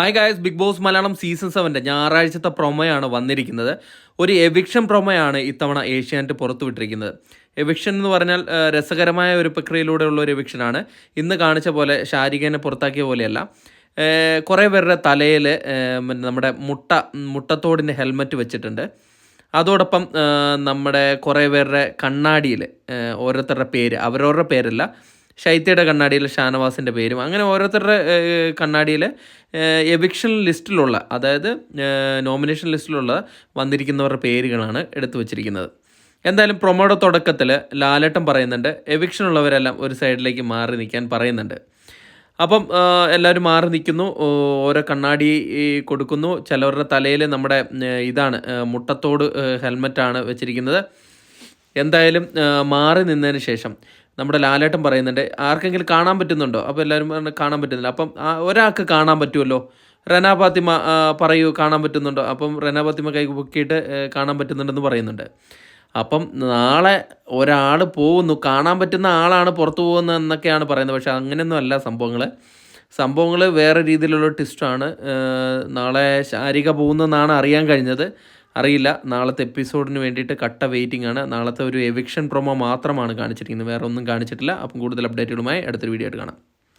Hi guys Big Boss Malayalam season സെവന്റെ ഞായറാഴ്ചത്തെ പ്രൊമോയാണ് വന്നിരിക്കുന്നത്. ഒരു എവിക്ഷൻ പ്രൊമോയാണ് ഇത്തവണ ഏഷ്യാനെറ്റ് പുറത്തുവിട്ടിരിക്കുന്നത്. എവിക്ഷൻ എന്ന് പറഞ്ഞാൽ രസകരമായ ഒരു പ്രക്രിയയിലൂടെയുള്ള ഒരു എവിക്ഷനാണ് ഇന്ന് കാണിച്ച പോലെ ഷാരികനെ പുറത്താക്കിയ പോലെയല്ല. കുറേ പേരുടെ തലയിൽ നമ്മുടെ മുട്ട മുട്ടത്തോടിന്റെ ഹെൽമറ്റ് വെച്ചിട്ടുണ്ട്. അതോടൊപ്പം നമ്മുടെ കുറേ പേരുടെ കണ്ണാടിയിൽ ഓരോരുത്തരുടെ പേര് അവരവരുടെ പേരല്ല ശൈത്യയുടെ കണ്ണാടിയിൽ ഷാനവാസിന്റെ പേരും അങ്ങനെ ഓരോരുത്തരുടെ കണ്ണാടിയിൽ എവിക്ഷൻ ലിസ്റ്റിലുള്ള അതായത് നോമിനേഷൻ ലിസ്റ്റിലുള്ള വന്നിരിക്കുന്നവരുടെ പേരുകളാണ് എടുത്തു വച്ചിരിക്കുന്നത്. എന്തായാലും പ്രൊമോയുടെ തുടക്കത്തിൽ ലാലേട്ടൻ പറയുന്നുണ്ട് എവിക്ഷൻ ഉള്ളവരെല്ലാം ഒരു സൈഡിലേക്ക് മാറി നിൽക്കാൻ പറയുന്നുണ്ട്. അപ്പം എല്ലാവരും മാറി നിൽക്കുന്നു ഓരോ കണ്ണാടി കൊടുക്കുന്നു. ചിലവരുടെ തലയിൽ നമ്മുടെ ഇതാണ് മുട്ടത്തോട് ഹെൽമറ്റാണ് വെച്ചിരിക്കുന്നത്. എന്തായാലും മാറി നിന്നതിന് ശേഷം നമ്മുടെ ലാലേട്ടൻ പറയുന്നുണ്ട് ആർക്കെങ്കിലും കാണാൻ പറ്റുന്നുണ്ടോ? അപ്പോൾ എല്ലാവരും കാണാൻ പറ്റുന്നില്ല. അപ്പം ഒരാൾക്ക് കാണാൻ പറ്റുമല്ലോ? റന ഫാത്തിമ പറയൂ കാണാൻ പറ്റുന്നുണ്ടോ? അപ്പം റന ഫാത്തിമ കൈ പൊക്കിയിട്ട് കാണാൻ പറ്റുന്നുണ്ടെന്ന് പറയുന്നുണ്ട്. അപ്പം നാളെ ഒരാൾ പോകുന്നു കാണാൻ പറ്റുന്ന ആളാണ് പുറത്തു പോകുന്നത് എന്നൊക്കെയാണ് പറയുന്നത്. പക്ഷേ അങ്ങനെയൊന്നും അല്ല സംഭവങ്ങൾ സംഭവങ്ങൾ വേറെ രീതിയിലുള്ള ട്വിസ്റ്റാണ് നാളെ ശാരിക പോകുന്നതെന്നാണ് അറിയാൻ കഴിഞ്ഞത്. അറിയില്ല. നാളത്തെ എപ്പിസോഡിന് വേണ്ടിയിട്ട് കട്ട വെയിറ്റിംഗ് ആണ്. നാളത്തെ ഒരു എവിക്ഷൻ പ്രൊമോ മാത്രമാണ് കാണിച്ചിരിക്കുന്നത്. വേറെ ഒന്നും കാണിച്ചിട്ടില്ല. അപ്പം കൂടുതൽ അപ്ഡേറ്റുകളുമായി അടുത്തൊരു വീഡിയോ ആയിട്ട് കാണാം.